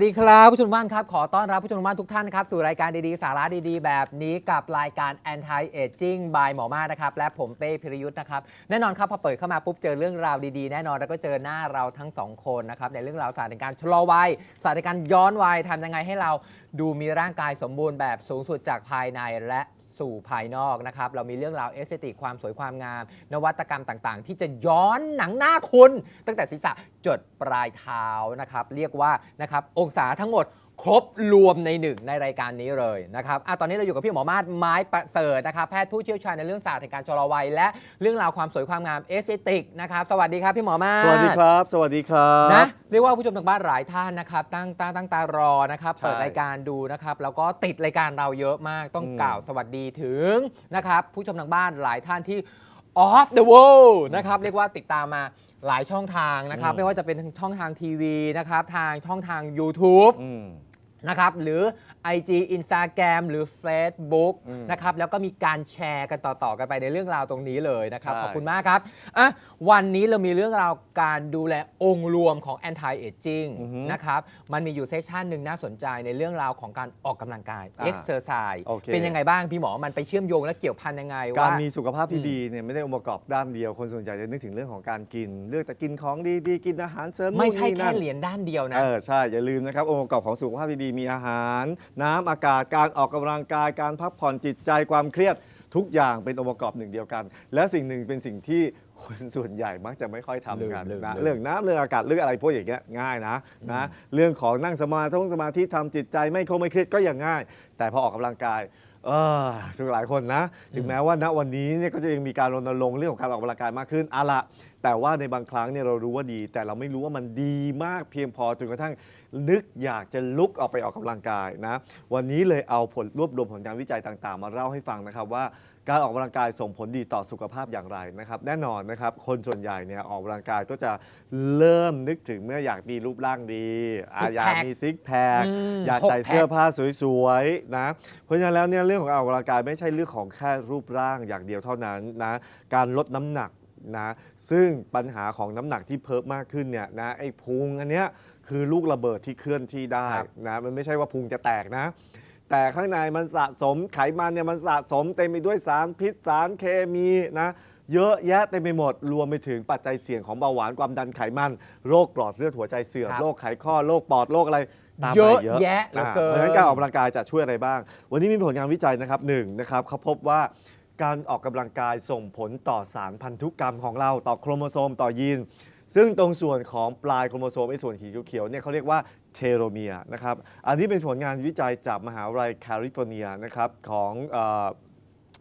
วัสดีครับ ผู้ชมบ้านครับ ขอต้อนรับผู้ชมบ้านทุกท่านนะครับ สู่รายการดีๆ สาระดีๆ แบบนี้กับรายการ Anti Aging by หมอมานะครับ และผมเป้พิรยุทธ์นะครับ แน่นอนครับ พอเปิดเข้ามาปุ๊บเจอเรื่องราวดีๆ แน่นอนแล้วก็เจอหน้าเราทั้งสองคนนะครับ ในเรื่องราวศาสตร์ในการชะลอวัยศาสตร์ในการย้อนวัยทำยังไงให้เราดูมีร่างกายสมบูรณ์แบบสูงสุดจากภายในและ สู่ภายนอกนะครับ เรามีเรื่องราวเอสเตติกความสวยความงาม นวัตกรรมต่างๆ ที่จะย้อนหนังหน้าคุณ ตั้งแต่ศีรษะจดปลายเท้านะครับ เรียกว่านะครับองศาทั้งหมด ครบรวมในหนึ่งในรายการนี้เลยนะครับอะตอนนี้เราอยู่กับพี่หมอมาศไม้ประเสริฐนะครับแพทย์ผู้เชี่ยวชาญในเรื่องศาสตร์ในการชะลอวัย และเรื่องราวความสวยความงามเอสเตติกนะครับสวัสดีครับพี่หมอมาศสวัสดีครับ สวัสดีครับนะเรียกว่าผู้ชมทางบ้านหลายท่านนะครับตั้งตาตั้งตารอนะครับใช่เปิดรายการดูนะครับแล้วก็ติดรายการเราเยอะมากต้องอืมกล่าวสวัสดีถึงนะครับผู้ชมทางบ้านหลายท่านที่ off the world นะครับเรียกว่าติดตามมาหลายช่องทางนะครับอืมไม่ว่าจะเป็นทางช่องทางทีวีนะครับ ทางช่องทาง YouTube อืม นะครับหรือ IG Instagram หรือ Facebook อืมนะครับแล้วก็มีการแชร์กันต่อๆกันไปในเรื่องราวตรงนี้เลยนะครับ ใช่ ขอบคุณมากครับอะวันนี้เรามีเรื่องราวการดูแลองค์รวมของ anti aging อือฮึนะครับมันมีอยู่เซสชันหนึ่งน่าสนใจในเรื่องราวของการออกกำลังกาย อ่า exercise โอเค เป็นยังไงบ้างพี่หมอมันไปเชื่อมโยงและเกี่ยวพันยังไงการว่า มีสุขภาพที่อืมดีเนี่ยไม่ได้องค์ประกอบด้านเดียว คนส่วนใหญ่จะนึกถึงเรื่องของการกิน เลือกแต่กินของดีๆกินอาหารเสริมไม่ใช่นู่นนี่แค่นั่นเหรียญด้านเดียวนะ เออใช่อย่าลืมนะครับองค์ประกอบของสุขภาพที่ดีมีอาหาร น้ำอากาศการออกกำลังกายการพักผ่อนจิตใจความเครียดทุกอย่างเป็นองค์ประกอบหนึ่งเดียวกัน และสิ่งหนึ่งเป็นสิ่งที่คนส่วนใหญ่มักจะไม่ค่อยทำกันลืมนะลืม เรื่องน้ำเรื่องอากาศเรื่องอะไรพวกอย่างเงี้ยง่ายนะนะเรื่องของนั่งสมาธิสมาธิทำจิตใจไม่คงไม่เครียดก็อย่างง่าย แต่พอออกกำลังกาย เออถึงหลายคนนะ ถึงแม้ว่าณวันนี้เนี่ยก็จะยังมีการรณรงค์เรื่องของการออกกำลังกายมากขึ้นเอาละแต่ว่าในบางครั้งเนี่ยเรารู้ว่าดี แต่เราไม่รู้ว่ามันดีมากเพียงพอจนกระทั่งนึกอยากจะลุกออกไปออกกำลังกายนะ วันนี้เลยเอาผลรวบรวมผลการวิจัยต่างๆ มาเล่าให้ฟังนะครับว่า การออกกำลังกายส่งผลดีต่อสุขภาพอย่างไรนะครับแน่นอนนะครับคนส่วนใหญ่เนี่ยออกกำลังกายก็จะเริ่มนึกถึงเมื่ออยากมีรูปร่างดีอะ Six อยาก pack มีซิกแพคอืมอยากหกใส่แพ็คเสื้อผ้าสวยๆนะเพราะฉะนั้นแล้วเนี่ยเรื่องของการออกกำลังกายไม่ใช่เรื่องของแค่รูปร่างอย่างเดียวเท่านั้นนะการลดน้ำหนักนะซึ่งปัญหาของน้ำหนักที่เพิ่มมากขึ้นเนี่ยนะไอ้พุงอันเนี้ยคือลูกระเบิดที่เคลื่อนที่ได้ครับ นะมันไม่ใช่ว่าพุงจะแตกนะ แต่ข้างในมันสะสมไขมันเนี่ยมันสะสมเต็มไปด้วยสารพิษสารเคมีนะเยอะแยะเต็มไปหมด รวมไปถึงปัจจัยเสี่ยงของเบาหวานความดันไขมัน โรคปลอดเลือดหัวใจเสื่อมครับโรคไขข้อโรคปอดโรคอะไรตามเยมาอะเยอะแยะเหลืออ่าเกินเพราะฉะนั้นการออกกำลังกายจะช่วยอะไรบ้าง วันนี้มีผลงานวิจัยนะครับหนึ่งนะครับเขาพบว่าการออกกำลังกายส่งผลต่อสารพันธุกรรมของเราต่อโครโมโซมต่อยีน ซึ่งตรงส่วนของปลายโครโมโซมไอ้ส่วนขีเขียวๆเนี่ยเขาเรียกว่าเทโลเมียร์นะครับ อันนี้เป็นผลงานวิจัยจากมหาวิทยาลัยแคลิฟอร์เนียนะครับของ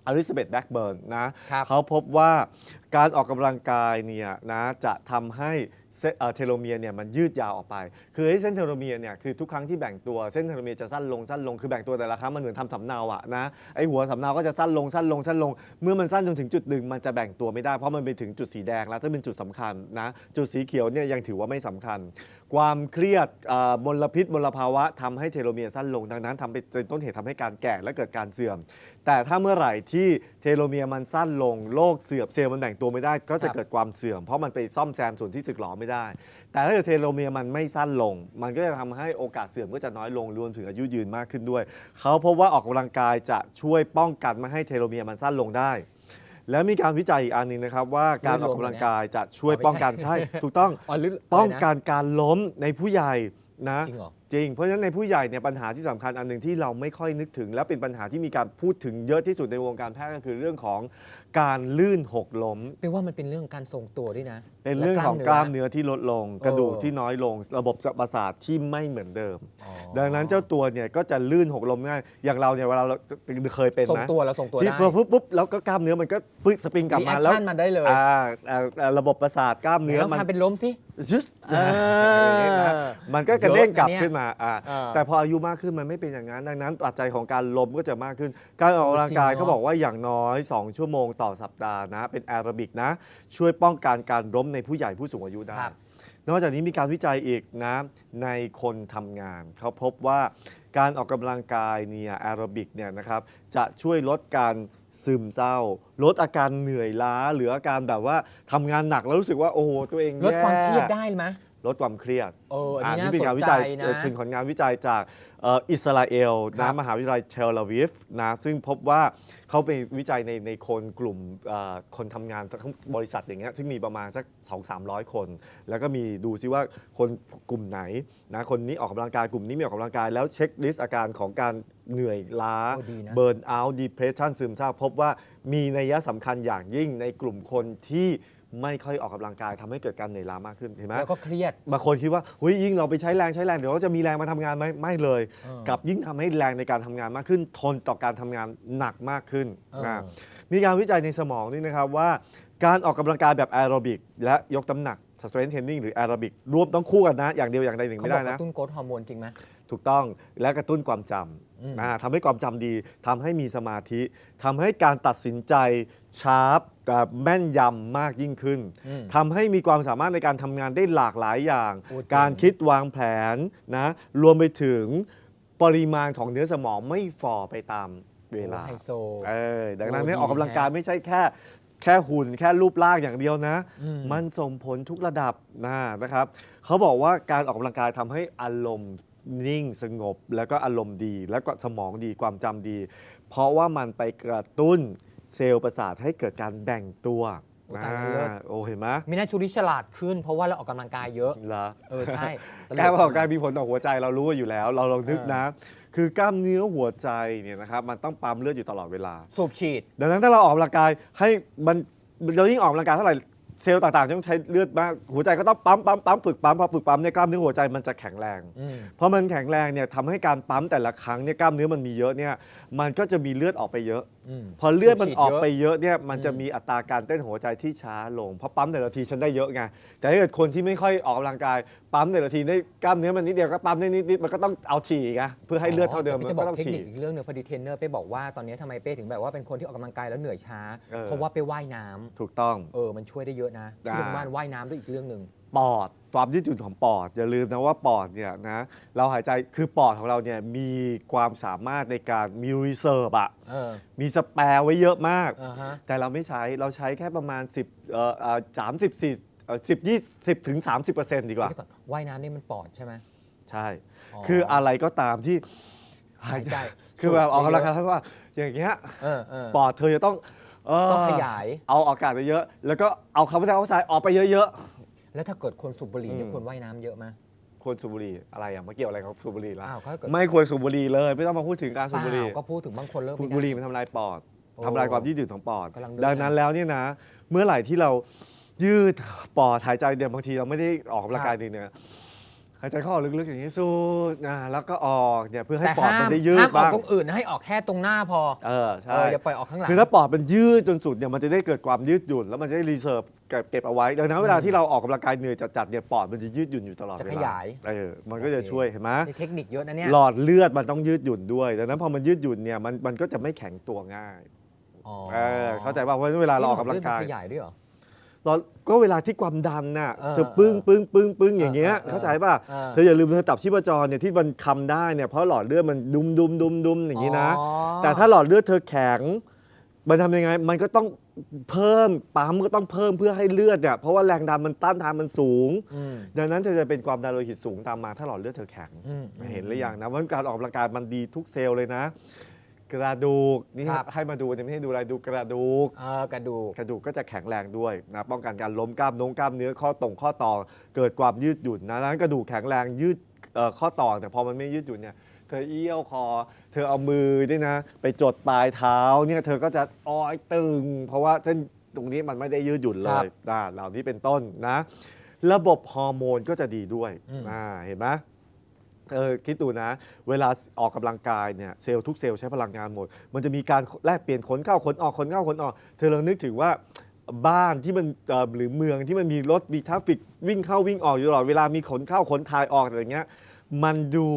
อลิซาเบธแบ็กเบิร์นนะครับเขาพบว่าการออกกำลังกายเนี่ยนะจะทำให้ เทโลเมียร์เนี่ยมันยืดยาวออกไป คือไอ้เส้นเทโลเมียร์เนี่ยคือทุกครั้งที่แบ่งตัวเส้นเทโลเมียร์จะสั้นลงสั้นลงคือแบ่งตัวแต่ละครั้งมันเหมือนทำสำเนาอะนะไอ้หัวสำเนาก็จะสั้นลงสั้นลงสั้นลง เมื่อมันสั้นจนถึงจุดหนึ่งมันจะแบ่งตัวไม่ได้เพราะมันไปถึงจุดสีแดงแล้วถ้าเป็นจุดสำคัญนะจุดสีเขียวเนี่ยยังถือว่าไม่สำคัญ ความเครียดอ่อมลพิษมลภาวะทำให้เทโลเมียร์สั้นลงดังนั้นทำเป็นต้นเหตุทำให้การแก่และเกิดการเสื่อม แต่ถ้าเมื่อไหร่ที่เทโลเมียร์มันสั้นลงโรคเสื่อมเซลล์มันแบ่งตัวไม่ได้ ก็จะเกิดความเสื่อมเพราะมันไปซ่อมแซมส่วนที่สึกหรอไม่ได้ แต่ถ้าเกิดเทโลเมียร์มันไม่สั้นลง มันก็จะทำให้โอกาสเสื่อมก็จะน้อยลงรวมถึงอายุยืนมากขึ้นด้วย เขาพบว่าออกกำลังกายจะช่วยป้องกันไม่ให้เทโลเมียร์มันสั้นลงได้ แล้วมีการวิจัยอีกอันหนึงนะครับ ว่าการออกกำลังกายจะช่วยป้องกันใช่ ถูกต้องอ๋อหรือป้องะไรนะกันการล้มในผู้ใหญ่นะ จริงเหรอ จริง เพราะฉะนั้นในผู้ใหญ่เนี่ยปัญหาที่สำคัญอันหนึ่งที่เราไม่ค่อยนึกถึง และเป็นปัญหาที่มีการพูดถึงเยอะที่สุดในวงการแพทย์ก็คือเรื่องของการลื่นหกล้ม แปลว่ามันเป็นเรื่องการทรงตัวด้วยนะเป็นเรื่องของกล้ามเนื้อที่ลดลง กระดูกที่น้อยลง ระบบประสาทที่ไม่เหมือนเดิม อ๋อดังนั้นเจ้าตัวเนี่ยก็จะลื่นหกล้มง่ายอย่างเราเนี่ยเวลาเราเคยเป็นทรงนะตัวแล้วทรงตัวที่ได้พอปุ๊บปุ๊บแล้วก็กล้ามเนื้อมันก็ปึ๊บสปริงกลับรีแอมาคแล้วชั่นมันได้เลยอ่าอ่าอ่าระบบประสาทกล้ามเนื้เนื้ออมัมันนทำเป็นล้มสิยึดเออนะมันก็กระเด้งกลับเยอะนะเนี่ย ขึ้นมาอ่าเออแต่พออายุมากขึ้นมันไม่เป็นอย่างนั้น ดังนั้นปัจจัยของการล้มก็จะมากขึ้น การออกกำลังกายจริงเนอะเขาบอกว่าอย่างน้อย 2 ชั่วโมงต่อสัปดาห์นะ เป็นแอโรบิกนะ ช่วยป้องกันการล้มในผู้ใหญ่ผู้สูงอายุได้ ครับ นอกจากนี้มีการวิจัยอีกนะในคนทำงาน เขาพบว่าการออกกำลังกายเนี่ยแอโรบิกเนี่ยนะครับจะช่วยลดการซึมเศร้า ลดอาการเหนื่อยล้า หรืออาการแบบว่าทำงานหนักแล้วรู้สึกว่าโอ้โหตัวเองลดความแย่เครียดได้ไหม ลดความเครียดเอออันนี้นี่น่าเป็นสงานนวิใจจัยนะเอ่อเป็นผลงานวิจัยจากเอ่ออิสราเอลครันะบมหาวิทยาลัยเทลอาวิฟนะซึ่งพบว่าเขาไปวิจัยในในคนกลุ่มเอ่อคนทำงานทั้งบริษัทอย่างเงี้ยที่มีประมาณสัก 2 3 0 0 คน แล้วก็มีดูซิว่าคนกลุ่มไหนนะคนนี้ออกกำลังกายกลุ่มนี้ไม่ออกกำลังกายแล้วเช็คลิสต์อาการของการเหนื่อยล้า โอ้ดีนะ เบิร์นเอาท์ดีเพรสชันซึมเศร้าพบว่ามีนัยสำคัญอย่างยิ่งในกลุ่มคนที่ ไม่ค่อยออกกำลังกายทำให้เกิดการเหนื่อยล้ามากขึ้นเห็นไหมแล้วก็เครียด บางคนคิดว่าเฮ้ยยิ่งเราไปใช้แรงใช้แรงเดี๋ยวเราจะมีแรงมาทำงานไหมไม่เลย เออ กลับยิ่งทำให้แรงในการทำงานมากขึ้น ทนต่อการทำงานหนักมากขึ้นเออ นะมีการวิจัยในสมองนี่นะครับว่า การออกกำลังกายแบบแอโรบิกและยกน้ำหนัก strength training หรือแอโรบิกรวมต้องคู่กันนะ อย่างเดียวอย่างใดหนึ่งเขาไม่บอกได้กนะ ระตุ้นโกรทฮอร์โมนจริงไหม ถูกต้องและกระตุ้นความจอืมำนะทำให้ความจำดีทำให้มีสมาธิทำให้การตัดสินใจชาร์ปกับ แม่นยำมากยิ่งขึ้นอืมทำให้มีความสามารถในการทำงานได้หลากหลายอย่างโอ้เจ๋งการคิดวางแผนนะรวมไปถึงปริมาณของเนื้อสมองไม่ฝ่อไปตามเวลาโอ้ไฮโซเออดังนั้นโอ้เนี่ยดีออกกำลังกายแฮะไม่ใช่แค่แค่หุ่นแค่รูปร่างอย่างเดียวนะอืมมันส่งผลทุกระดับนะนะครับ เขาบอกว่าการออกกำลังกายทำให้อารมณ์นิ่งสงบ แล้วก็อารมณ์ดี แล้วก็สมองดีความจำดี เพราะว่ามันไปกระตุ้น เซลล์ประสาทให้เกิดการแบ่งตัวโอ้ตายแล้วเลิศอ่าโอ้เห็นไหมมีหน้าชูริฉลาดขึ้น เพราะว่าเราออกกำลังกายเยอะ เหรอ เออ ใช่การออกกำลังกายมีผลต่อหัวใจเรารู้อยู่แล้ว เราลองนึกนะ คือกล้ามเนื้อหัวใจเนี่ยนะครับมันต้องปั๊มเลือดอยู่ตลอดเวลา สูบฉีด ดังนั้นถ้าเราออกกำลังกายให้มันเรายิ่งออกกำลังกายเท่าไหร่ เซลล์ต่างๆ ต้องใช้เลือดมาก หัวใจก็ต้องปั๊มปั๊มปั๊มฝึกปั๊มพอฝึกปั๊มเนี่ยกล้ามเนื้อหัวใจมันจะแข็งแรงอืมเพราะมันแข็งแรงเนี่ยทำให้การปั๊มแต่ละครั้งเนี่ยกล้ามเนื้อมันมีเยอะเนี่ยมันก็จะมีเลือดออกไปเยอะอืมพอเลือดมันสูบฉีดออกเยอะไปเยอะเนี่ยมันจะอืมมีอัตราการเต้นหัวใจที่ช้าลงเพราะปั๊มแต่ละทีฉันได้เยอะไงแต่ถ้าเกิดคนที่ไม่ค่อยออกกำลังกายปั๊มแต่ละทีได้กล้ามเนื้อมันนิดเดียวก็ปั๊มได้นิดนิดมันก็ต้องเอาถี่ไงเพื่อให้เลือดเท่าเดิมแต่มันพี่จะบก็อกต้องเทคนิถี่คอีกเรื่องหนึงพอดีเทรนเนอร์เป้บอกว่าตอนนี้ทำไมเป้ถึงแบบว่าเป็นคนที่ออกกำลังกายแล้วเหนื่อยช้าเออเพราะว่าไปว่ายน้ำถูกต้องเออมันช่วยได้เยอะนะได้ที่สำคัญว่ายน้ำด้วยอีกเรื่องหนึ่ง ปอดความยืดหยุ่นของปอด อย่าลืมนะว่าปอดเนี่ยนะเราหายใจคือปอดของเราเนี่ยมีความสามารถในการมีรีเซิร์ฟอะเออมีสแปร์ไว้เยอะมาก อ่าฮะ แต่เราไม่ใช้เราใช้แค่ประมาณ 10เอ่อเอ่อ30 4เอ่อ10 20ถึง30เปอร์เซ็นต์ดีกว่า เดี๋ยวก่อนว่ายน้ำนี่มันปอดใช่ไหม ใช่ อ๋อคืออะไรก็ตามที่หาหายยใจใจคือแบบออกกำลังกายเยทั้งว่าอย่างเงี้ย เออเออปอดเธอจะต้อง เต้องขยาย เอาอากาศไปเยอะ แล้วก็เอาคาร์บอนไดออกไซด์ออกไปเยอะแล้วถ้าเกิดคนสูบบุหรี่เนี่ยอืมควรว่ายน้ำเยอะไหมๆควรสูบบุหรี่อะไรอะมาเกี่ยวอะไรกับสูบบุหรี่ล่ะอ้าวถ้าเกิดไม่ควรสูบบุหรี่เลย ไม่ต้องมาพูดถึงการสูบบุหรี่ เปล่าก็พูดถึงบางคนเลิกสูไม่บได้บุหรี่มันทำลายปอดโอ้ทำลายความยืดหยุ่นของปอด กำลังนึกดังนั้นแล้วเนี่ยนะ เมื่อไหร่ที่เรายืดปอดหายใจเดี๋ยวบางทีเราไม่ได้ออกกำลังกายดีเนี่ย หายใจเข้าออกลึกๆอย่างนี้สูดนะแล้วก็ออกเนี่ยเพื่อให้แต่ปอดห้ามันมได้ยืห้าดมออกบ้างตรงอื่นนะให้ออกแค่ตรงหน้าพอเออเอใช่ออย่าปล่อยออกข้างหลัง คือถ้าปอดมันยืดจนสุดเนี่ยมันจะได้เกิดความยืดหยุ่น แล้วมันจะได้รีเซิร์ฟเก็บเก็บเอาไว้ดังนั้นเวลาที่เราออกกำลังกายเหนื่อยจัดๆเนี่ยปอดมันจะยืดหยุ่นอยู่ตลอดจะเวขลายาย เออมันก็จะช่วยเห็นไหม นี่เทคนิคเยอะนะเนี่ย หลอดเลือดมันต้องยืดหยุ่นด้วยดังนั้นพอมันยืดหยุ่นเนี่ยมันมันก็จะไม่แข็งตัวง่ายอ๋อเออเข้าใจป่ะเพราะเวลาเราออกกำลังกาย นี่หอดเลือดมันขยายด้วยเหรอ เราก็เวลาที่ความดันน่ะเออเธอปึ้งปึ้งปึ้งปึ้งอย่างเงี้ยเออเออเข้าใจป่ะเออเธออย่าลืมเธอตับชีพจรเนี่ยที่มันคำได้เนี่ยเพราะหลอดเลือดมันดุมดุมดุมดุมอย่างนี้นะอ๋อแต่ถ้าหลอดเลือดเธอแข็งมันทำยังไง มันก็ต้องเพิ่มปั๊มก็ต้องเพิ่มเพื่อให้เลือดเนี่ยเพราะว่าแรงดันมันต้านทานมันสูงอืมดังนั้นเธอจะเป็นความดันโลหิตสูงตามมา ถ้าหลอดเลือดเธอแข็งอืมเห็นหรือยังนะว่าการออกกำลังกายมันดีทุกเซลล์เลยนะ กระดูกนี่ครับ ให้มาดูเนี่ยไม่ให้ดูอะไรดูกระดูก เออกระดูก กระดูกก็จะแข็งแรงด้วยนะป้องกันการล้มกล้ามน้งกล้ามเนื้อข้อตรงข้อต่อ เกิดความยืดหยุ่นนะดังนั้นกระดูกแข็งแรงยืดเอ่อข้อต่อ แต่พอมันไม่ยืดหยุ่นเนี่ยเธอเอี้ยวคอ เธอเอามือด้วยนะ ไปจดปลายเท้าเนี่ยเธอก็จะอ้อยตึง เพราะว่าเส้นตรงนี้มันไม่ได้ยืดหยุ่นเลครัยบนะเหล่านี้เป็นต้นนะ ระบบฮอร์โมนก็จะดีด้วยอืม อ่าเห็นไหม เออคิดดูนะ เวลาออกกำลังกายเนี่ยเซลล์ทุกเซลล์ใช้พลังงานหมด มันจะมีการแลกเปลี่ยนขนเข้าขนออกขนเข้าขนออก เธอลองนึกถึงว่าบ้านที่มันเอ่อหรือเมืองที่มันมีรถมีทราฟฟิกวิ่งเข้าวิ่งออกอยู่ตลอดเวลามีขนเข้าขนถ่ายออกอะไรอย่างเงี้ยมันดู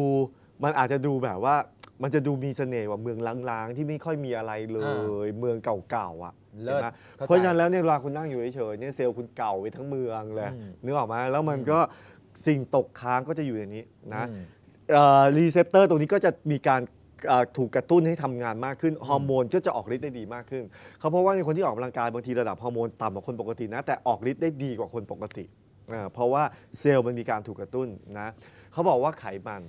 มันอาจจะดูแบบว่ามันจะดูมีเสน่ห์กว่าเมืองล้างๆ ที่ไม่ค่อยมีอะไรเลย เมืองเก่าๆอะเลิศห็นไหมข้ใจเพราะฉะนั้นแล้วเนี่ยเวลาคุณนั่งอยู่เฉยๆเนี่ยเซลล์คุณเก่าไปทั้งเมืองเลยอืมนึกออกไหมแล้วมันก็สิ่งตกค้างก็จะอยู่อย่างนี้นะอืม รีเซพเตอร์ตรงนี้ก็จะมีการเอ่อถูกกระตุ้นให้ทำงานมากขึ้นฮอร์โมนก็จะออกฤทธิ์ได้ดีมากขึ้นเขาเพราะว่าในคนที่ออกกำลังกายบางทีระดับฮอร์โมนต่ำกว่าคนปกตินะแต่ออกฤทธิ์ได้ดีกว่าคนปกติเอ่อเพราะว่าเซลล์มันมีการถูกกระตุ้นนะเขาบอกว่าไขมัน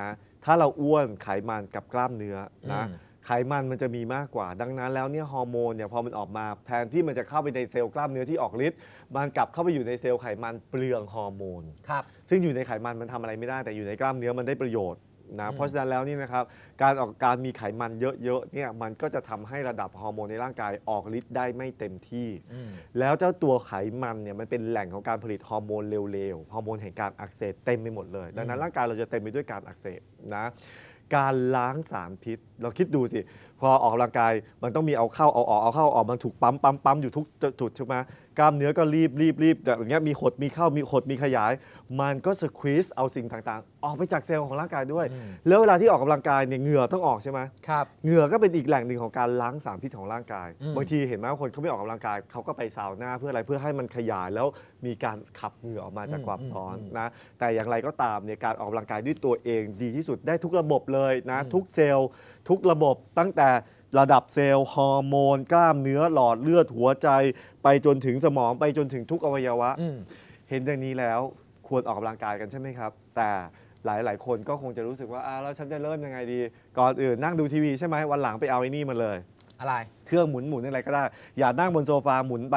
นะถ้าเราอ้วนไขมันกับกล้ามเนื้อนะ อืม ไขมันมันจะมีมากกว่า ดังนั้นแล้วเนี่ยฮอร์โมนเนี่ยพอมันออกมาแทนที่มันจะเข้าไปในเซลล์กล้ามเนื้อที่ออกฤทธิ์มันกลับเข้าไปอยู่ในเซลล์ไขมันเปลืองฮอร์โมน ครับ ซึ่งอยู่ในไขมันมันทำอะไรไม่ได้แต่อยู่ในกล้ามเนื้อมันได้ประโยชน์อืนะมเพราะฉะนั้นแล้วนี่นะครับการออกการมีไขมันเยอะๆเนี่ยมันก็จะทำให้ระดับฮอร์โมนในร่างกายออกฤทธิ์ได้ไม่เต็มที่ อืม แล้วเจ้าตัวไขมันเนี่ยมันเป็นแหล่งของการผลิตฮอร์โมนเร็วๆฮอร์โมนแห่งการอักเสบเต็มไปหมดเลย ดังนั้นอืมร่างกายเราจะเต็มไปด้วยการอักเสบนะ การล้างสารพิษ เราคิดดูสิพอออกกำลังกายมันต้องมีเอาเข้าเอาออกเอาเข้าเอาออกมันถูกปั๊มปั๊มปั๊มอยู่ทุกจุดใช่ไหมกล้ามเนื้อก็รีบรีบรีบแต่อย่างเงี้ยมีหดมีเข้ามีหดมีขยาย มันก็สควีซเอาสิ่งต่างๆ ออกไปจากเซลล์ของร่างกายด้วยอืมแล้วเวลาที่ออกกำลังกายเนี่ยเหงื่อต้องออกใช่ไหมครับเหงื่อก็เป็นอีกแหล่งหนึ่งของการล้างสารพิษของร่างกายอืมบางทีเห็นไหมว่าคนเขาไม่ออกกำลังกายเขาก็ไปซาวน่าเพื่ออะไรเพื่อให้มันขยายแล้วมีการขับเหงื่อออกมาจากความร้อนนะแต่อย่างไรก็ตามเนี่ยการออกกำลังกายด้วยตัวเองดีที่สุดได้ทุกระบบเลยนะทุกเซลล์ทุกระบบตั้งแต่ระดับเซลล์ฮอร์โมน กล้ามเนื้อหลอดเลือดหัวใจ ไปจนถึงสมองไปจนถึงทุกอวัยวะ อืม เห็นอย่างนี้แล้วควรออกกำลังกายกันใช่ไหมครับ แต่หลายหลาย ๆ คนก็คงจะรู้สึกว่าอ่าแล้วฉันจะเริ่มยังไงดี ก่อนอื่นนั่งดูทีวีใช่ไหมวันหลังไปเอาไอ้นี่มาเลย อะไร เครื่องหมุนหมุนอะไรก็ได้ อย่านั่งบนโซฟาหมุนไป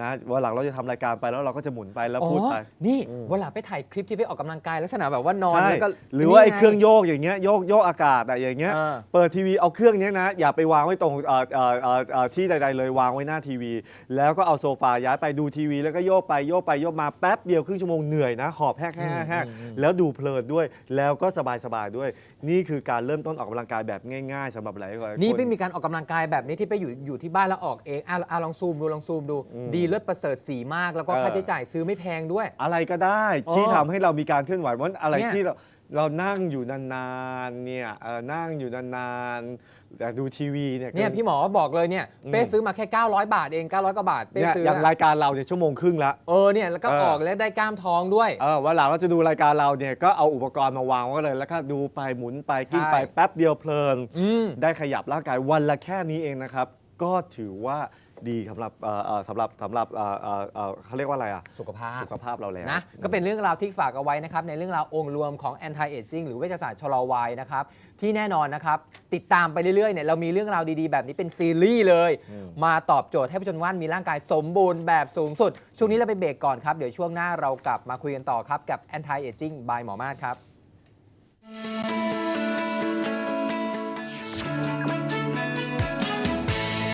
นะวันหลังเราจะทำรายการไปแล้วเราก็จะหมุนไปแล้วพูดไปนี่อืมวันหลังไปถ่ายคลิปที่ไปออกกำลังกายลักษณะแบบว่านอนใช่แล้วก็หรือว่าไอ้นี่ง เครื่องโยกอย่างเงี้ยโยกโยกอากาศอะอย่างเงี้ยเออเปิดทีวีเอาเครื่องเนี้ยนะ อย่าไปวางไว้ตรงเอ่อเอ่อเอ่อเอ่อที่ใดๆเลยวางไว้หน้าทีวี แล้วก็เอาโซฟาย้ายไปดูทีวี แล้วก็โยกไปโยกไปโยกมาแป๊บเดียวครึ่งชั่วโมงเหนื่อยนะหอบแห้งแห้งแห้งอืมอืมแล้วดูเพลินด้วย แล้วก็สบายๆด้วย นี่คือการเริ่มต้นออกกำลังกายแบบง่ายๆสำหรับหลายๆคน นี่ไม่มีการออกกำลังกายแบบนี้ที่ไปอยู่อยู่ที่บ้านแล้วออกเองอะอะลองซูมดูลองซูมดูอืมดีเลิศประเสริฐสีมากแล้วก็เออค่าใช้จ่ายซื้อไม่แพงด้วย อะไรก็ได้เออที่ทำให้เรามีการเคลื่อนไหวเพราะอะไรเนี่ยที่เราเรานั่งอยู่นานๆ เนี่ยเออนั่งอยู่นานๆแต่ดูทีวีเนี่ยเนี่ยพี่หมอบอกเลยเนี่ยอืมเป้ซื้อมาแค่ 900 บาทเอง 900 กว่าบาทเป้เนี่ยซื้ออย่างอะรายการเราเนี่ยชั่วโมงครึ่งละเออเนี่ยแล้วก็เออออกแล้วได้กล้ามท้องด้วยเออวันหลังเราจะดูรายการเราเนี่ยก็เอาอุปกรณ์มาวางไว้เลย แล้วก็ดูไปหมุนไปกิ้งไปใช่แป๊บเดียวเพลินอืมได้ขยับร่างกายวันละแค่นี้เองนะครับ ก็ถือว่า ดีสำหรับเอ่อเอ่อสำหรับสำหรับเอ่อเอ่อเอ่อเขาเรียกว่าอะไรอะสุขภาพ สุขภาพเราแล้ว นะก็เป็นเรื่องราวที่ฝากเอาไว้นะครับ ในเรื่องราวองค์รวมของ anti aging หรือเวชศาสตร์ชะลอวัยนะครับ ที่แน่นอนนะครับ ติดตามไปเรื่อยๆเนี่ยเรามีเรื่องราวดีๆ แบบนี้เป็นซีรีส์เลย อืม มาตอบโจทย์ให้ผู้ชมว่านมีร่างกายสมบูรณ์แบบสูงสุด ช่วงนี้เราไปเบรกก่อนครับ เดี๋ยวช่วงหน้าเรากลับมาคุยกันต่อครับ กับ anti aging by หมอมาศครับ